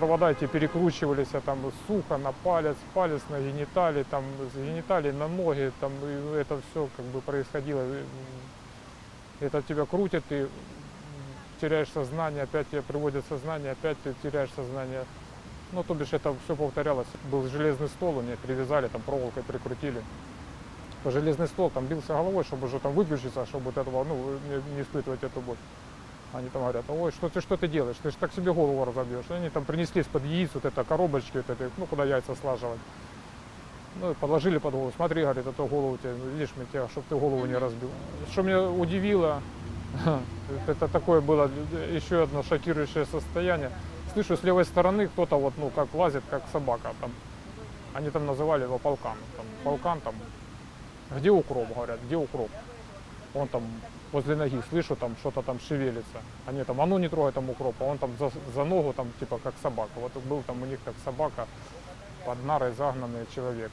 провода эти перекручивались, а там сухо на палец, палец на гениталии, там с гениталий на ноги, там и это все как бы происходило. И, м, Это тебя крутит, ты м, теряешь сознание, опять тебя приводят в сознание, опять ты теряешь сознание. Ну, то бишь это все повторялось. Был железный стол, у меня привязали, там проволокой прикрутили. По железный стол, там бился головой, чтобы уже там выключиться, чтобы вот этого, ну, не, не испытывать эту боль. Они там говорят, ой, что ты, что ты делаешь? Ты же так себе голову разобьешь. И Они там принесли из-под яиц вот это коробочки, вот это, ну, куда яйца слаживать. Ну, и подложили под голову. Смотри, говорит, это голову тебе, ну, видишь, мы тебя, чтобы ты голову не разбил. Что меня удивило, это такое было еще одно шокирующее состояние. Слышу, с левой стороны кто-то вот, ну, как лазит, как собака. Там, они там называли его полкан. Там, полкан там, где укроп, говорят, где укроп? Он там возле ноги, слышу, там что-то там шевелится. Они там, а ну не трогай там укропа, он там за, за ногу, там типа как собака. Вот был там у них как собака под нарой загнанный человек.